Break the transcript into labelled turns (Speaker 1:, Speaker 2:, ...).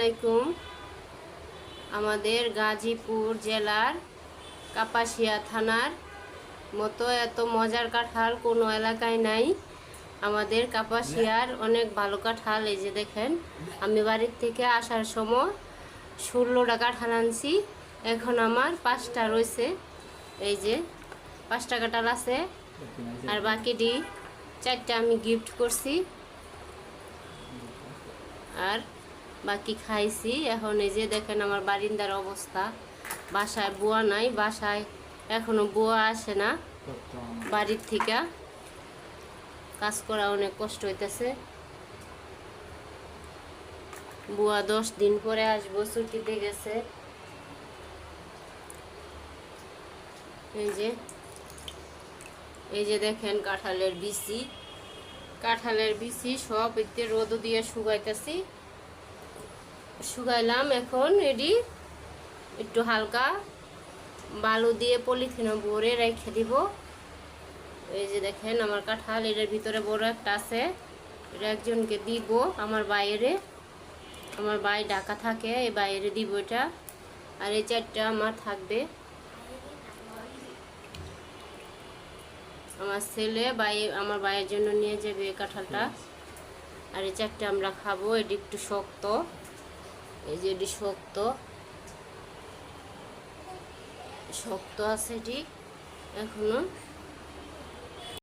Speaker 1: আলাইকুম। আমাদের গাজীপুর জেলার কাপাসিয়া থানার মতো এত মজার কাঁঠাল কোনো এলাকায় নাই। আমাদের কাপাসিয়ার অনেক ভালো কাঁঠাল, এই যে দেখেন, আমি বাড়ির থেকে আসার সময় ষোলোটা কাঁঠাল আনছি, এখন আমার পাঁচটা রয়েছে। এই যে পাঁচটা কাঁঠাল আছে, আর বাকিটি চারটা আমি গিফট করছি। আর বাকি খাইছি। এখন এই যে দেখেন আমার বারিন্দার অবস্থা। বাসায় বুয়া নাই, বাসায় এখনও বুয়া আসে না বাড়ির থেকে। কাজ করা অনেক কষ্ট হইতেছে। বুয়া দশ দিন পরে আসব, ছুটিতে গেছে। এই যে এই যে দেখেন কাঁঠালের বিচি। কাঁঠালের বিচি সব এতে রোদ দিয়ে শুকাইতেছি। শুকাইলাম এখন, এডি একটু হালকা বালু দিয়ে পলিথিনে ভরে রেখে দিব। এই যে দেখেন আমার কাঁঠাল, এটার ভিতরে বড় একটা আছে। এটা একজনকে দিব, আমার বাইরে। আমার বাই ডাকা থাকে এই বাইরে দিব এটা। আর এই চারটা আমার থাকবে। আমার ছেলে বাই আমার বাইয়ের জন্য নিয়ে যাবে এই কাঁঠালটা। আর এই চারটে আমরা খাব, এটি একটু শক্ত। এই যে এটি শক্ত। শক্ত আছে এটি এখনও।